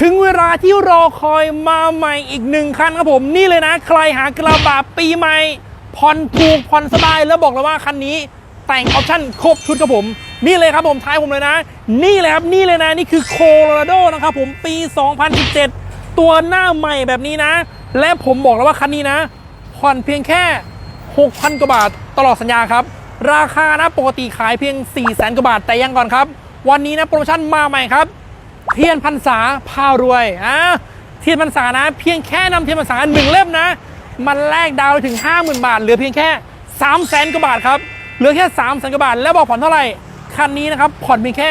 ถึงเวลาที่รอคอยมาใหม่อีกหนึ่งคันครับผมนี่เลยนะ ใครหากระบะปีใหม่ผ่อนถูกผ่อนสบายแล้วบอกเลยว่าคันนี้แต่งออปชั่นครบชุดครับผม นี่เลยครับผมท้ายผมเลยนะ นี่เลยครับนี่เลยนะนี่คือโคโลราโดนะครับผมปี 2017 ตัวหน้าใหม่แบบนี้นะ และผมบอกแล้วว่าคันนี้นะผ่อนเพียงแค่ 6,000 กว่าบาทตลอดสัญญาครับ ราคานะปกติขายเพียง 4 0 0 0 0 0 กว่าบาทแต่ยังก่อนครับ วันนี้นะโปรโมชั่นมาใหม่ครับ เทียนพรรษาพารวยอะเทียนพรรษานะ เพียงแค่นำเทียนพรรษาหนึ่งเล่มนะ มันแลกดาวถึง 50,000 บาท เหลือเพียงแค่3 0 0 0 0 0กว่าบาทครับ เหลือแค่3 0 0 0 0 0กว่าบาท แล้วบอกผ่อนเท่าไหร่ คันนี้นะครับ ผ่อนเพียงแค่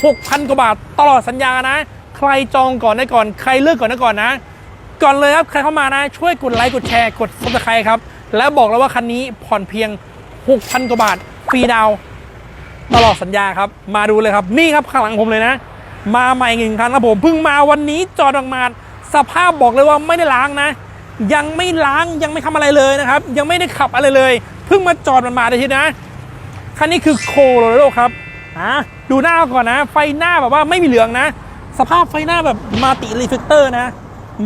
6,000 กว่าบาทตลอดสัญญานะ ใครจองก่อนได้ก่อน ใครเลือกก่อนได้ก่อนนะ ก่อนเลยครับ ใครเข้ามานะ ช่วยกดไลค์ กดแชร์ กดซับสไครต์ครับ แล้วบอกแล้วว่าคันนี้ผ่อนเพียง 6,000 กว่าบาท ฟรีดาวตลอดสัญญาครับ มาดูเลยครับ นี่ครับข้างหลังผมเลยนะ มาใหม่หนึ่งคันครับผมเพิ่งมาวันนี้จอดออกมาสภาพบอกเลยว่าไม่ได้ล้างนะ ยังไม่ล้างยังไม่ทำอะไรเลยนะครับ ยังไม่ได้ขับอะไรเลย เพิ่งมาจอดมันมาได้ทีนะคันนี้คือโคโลรโดครับอะดูหน้าก่อนนะ ไฟหน้าแบบว่าไม่มีเหลืองนะ สภาพไฟหน้าแบบมาติรีเฟกเตอร์นะ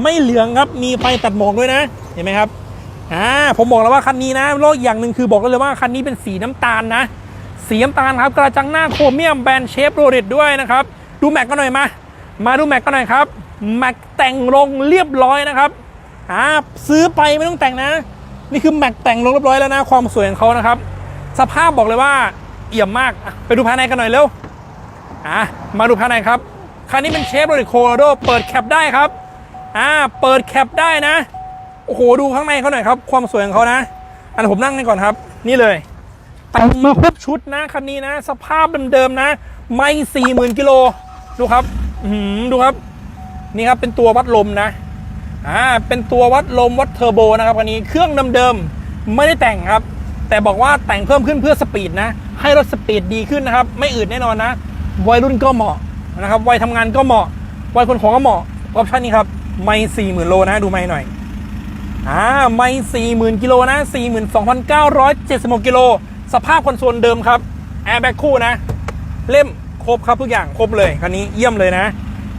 ไม่เหลืองครับมีไฟตัดหมอกด้วยนะ เห็นไหมครับอ่าผมบอกแล้วว่าคันนี้นะโลกอย่างหนึ่งคือบอกเลยว่าคันนี้เป็นสีน้ำตาลนะ สีน้ำตาลครับกระจังหน้าโครเมียมแบรนด์เชฟโรเลตด้วยนะครับ ดูแม็กกันหน่อยมา มาดูแม็กกันหน่อยครับ แม็กแต่งลงเรียบร้อยนะครับอ่าซื้อไปไม่ต้องแต่งนะ นี่คือแม็กแต่งลงเรียบร้อยแล้วนะ ความสวยของเขานะครับ สภาพบอกเลยว่าเอี่ยมมาก ไปดูภายในกันหน่อยเร็ว อะ มาดูภายในครับ คันนี้เป็นเชฟโรเลตโคโรโดเปิดแคปได้ครับ อ่า เปิดแคปได้นะ โอ้โห ดูข้างในเขาหน่อยครับ ความสวยของเขานะ อันนผมนั่งนี่ก่อนครับ นี่เลยแต่งมาครบชุดนะคันนี้นะ สภาพเดิมๆนะ ไม่สี่หมื่นกิโล ดูครับดูครับ นี่ครับเป็นตัววัดลมนะอ่าเป็นตัววัดลมวัดเทอร์โบนะครับคันนี้เครื่องเดิมๆไม่ได้แต่งครับ แต่บอกว่าแต่งเพิ่มขึ้นเพื่อสปีดนะ ให้รถสปีดดีขึ้นนะครับ ไม่อืดแน่นอนนะวัยรุ่นก็เหมาะนะครับวัยทำงานก็เหมาะวัยคนของก็เหมาะออปชั่นนี้ครับไม่สี่หมื่นโลนะดูไม่หน่อยอ่าไม่สี่หมื่นกิโลนะสี่หมื่นสองพันเก้าร้อยเจ็ดสิบหกกิโลสภาพคอนโซลเดิมครับแอร์แบ็กคู่นะ เล่ม ครบครับทุกอย่างครบเลยคันนี้เยี่ยมเลยนะ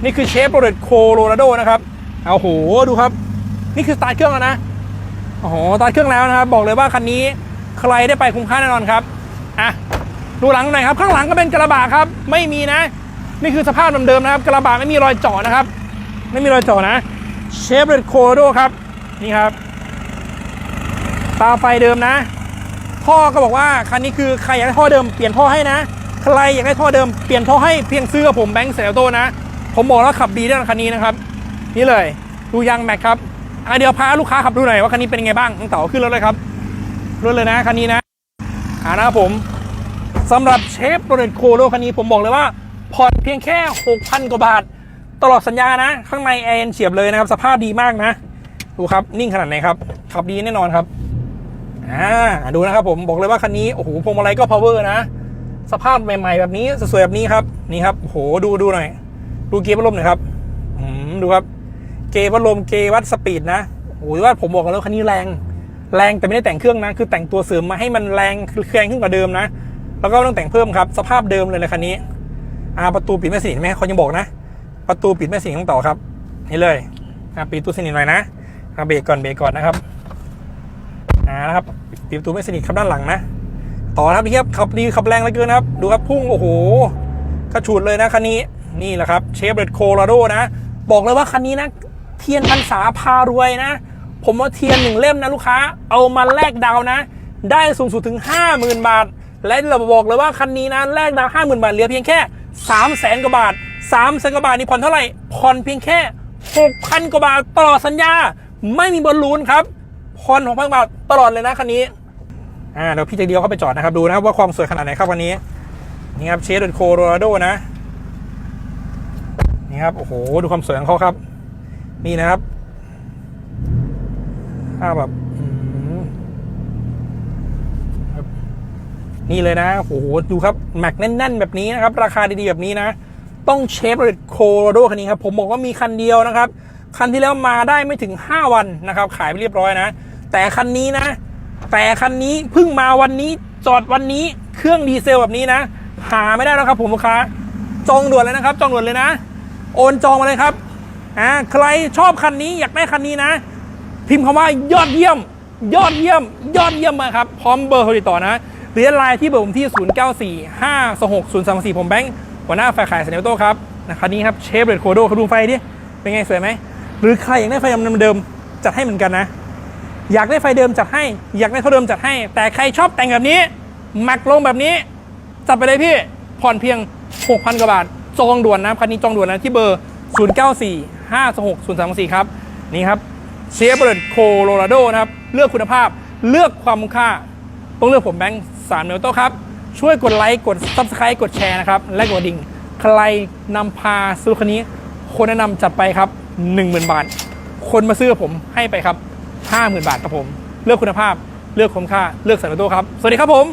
นี่คือเชฟโรเลตโคโลราโดนะครับเอาโหดูครับ นี่คือสตาร์ทเครื่องแล้วนะโอ้โหสตาร์ทเครื่องแล้วนะครับ บอกเลยว่าคันนี้ใครได้ไปคุ้มค่าแน่นอนครับอะดูหลังหน่อยครับ ข้างหลังก็เป็นกระบะครับ ไม่มีนะ นี่คือสภาพเดิมๆนะครับ กระบะไม่มีรอยเจาะนะครับ ไม่มีรอยเจาะนะเชฟโรเลตโคโลราโดครับนี่ครับ ตาไฟเดิมนะท่อก็บอกว่าคันนี้คือใครอยากได้ท่อเดิมเปลี่ยนท่อให้นะ ใครอยากได้ท่อเดิมเปลี่ยนท่อให้เพียงซื้อกับผมแบงค์เซลโตนะ ผมบอกแล้วขับดีแน่นอนคันนี้นะครับ นี่เลยดูยางแม็กครับอะเดี๋ยวพาลูกค้าขับดูหน่อยว่าคันนี้เป็นยังไงบ้างตั้งเต่าขึ้นรถเลยครับรถเลยนะคันนี้นะอ่านะครับผมสำหรับเชฟโรเลตโคโลคันนี้ผมบอกเลยว่าผ่อนเพียงแค่6,000กว่าบาท ตลอดสัญญานะ ข้างในแอร์เย็นเฉียบเลยนะครับ สภาพดีมากนะ ดูครับนิ่งขนาดไหนครับ ขับดีแน่นอนครับอ่าดูนะครับผมบอกเลยว่าคันนี้โอ้โหพวงมาลัยก็ power นะ สภาพใหม่ ๆ แบบนี้สวยๆแบบนี้ครับนี่ครับโหดูดูหน่อย ดูเกียร์พัดลมหน่อยครับดูครับ เกียร์พัดลมเกียร์วัดสปีดนะโอ้ยว่าผมบอกกันแล้วคันนี้แรง แรงแต่ไม่ได้แต่งเครื่องนะคือแต่งตัวเสริมมาให้มันแรงคือแรงขึ้นกว่าเดิมนะ แล้วก็ต้องแต่งเพิ่มครับ สภาพเดิมเลยนะคันนี้อาประตูปิดไม่สนิทไหมเขายังบอกนะ ประตูปิดไม่สนิทต้องต่อครับ นี่เลยอาปิดประตูสนิทหน่อยนะเบรกก่อนเบรกก่อนนะครับอ่านะครับปิดประตูไม่สนิทครับด้านหลังนะ ต่อครับพี่ครับขับดีขับแรงเหลือเกินนะครับ ดูครับพุ่งโอ้โหกระฉูดเลยนะคันนี้นี่แหละครับเชฟเรดโคโลราโดนะ บอกเลยว่าคันนี้นะ เทียนพรรษาพารวยนะ ผมว่าเทียนหนึ่งเล่มนะลูกค้า เอามาแลกดาวนะ ได้สูงสุดถึง 50,000 บาท และเราบอกเลยว่าคันนี้นะแลกดาวน์50,000บาทเหลือเพียงแค่3 0 0แสนกว่าบาท3 0 0แสนกว่าบาทนี่ผ่อนเท่าไหร่ผ่อนเพียงแค่6,000กว่าบาทตลอดสัญญา ไม่มีบอลลูนครับผ่อน6,000บาทตลอดเลยนะคันนี้ อ่าเดี๋ยวพี่จะเดียวเข้าไปจอดนะครับ ดูนะครับว่าความสวยขนาดไหนครับวันนี้นี่ครับเชฟเดนโคโรราโดนะนี่ครับ โอ้โห ดูความสวยของเขาครับ นี่นะครับถ้าพแบบอืมครับนี่เลยนะ โอ้โห ดูครับ แม็กแน่น ๆ แบบนี้นะครับ ราคาดี ๆ แบบนี้นะ ต้องเชฟเรดโคโรโดคันนี้ครับ ผมบอกว่ามีคันเดียวนะครับ คันที่แล้วมาได้ไม่ถึง 5 วันนะครับ ขายไปเรียบร้อยนะ แต่คันนี้นะ แต่คันนี้เพิ่งมาวันนี้จอดวันนี้เครื่องดีเซลแบบนี้นะ หาไม่ได้แล้วครับผมลูกค้า จองด่วนเลยนะครับ จองด่วนเลยนะ โอนจองมาเลยครับอ่าใครชอบคันนี้อยากได้คันนี้นะ พิมพ์คำว่ายอดเยี่ยม ยอดเยี่ยม ยอดเยี่ยมมาครับพร้อมเบอร์โทรติดต่อนะหรือไลน์ที่เบอร์ผมที่ 094 526 034 ผมแบงค์หัวหน้าฝ่ายขายสเนลโต้ครับนะคันนี้ครับเชฟเรดโคโดเขาดูไฟดิเป็นไงสวยไหมหรือใครอยากได้ไฟเดิมจัดให้เหมือนกันนะ อยากได้ไฟเดิมจัดให้ อยากได้เท่าเดิมจัดให้ แต่ใครชอบแต่งแบบนี้ หมักลงแบบนี้ จัดไปเลยพี่ ผ่อนเพียง 6,000 กว่าบาท จองด่วนนะคันนี้จองด่วนนะที่เบอร์ 094 526 034ครับ นี่ครับเชฟเบิร์ดโคโลราโดนะครับ เลือกคุณภาพ เลือกความคุ้มค่า ต้องเลือกผมแบงค์สามเมลโต้ครับ ช่วยกดไลค์ กด Subscribe กดแชร์นะครับ และกดดิ่ง ใครนำพาซื้อคันนี้ คนแนะนำจัดไปครับ 10,000 บาท คนมาซื้อผมให้ไปครับ 50,000 บาทครับผม เลือกคุณภาพ เลือกคุ้มค่า เลือกสันโต้ครับ สวัสดีครับผม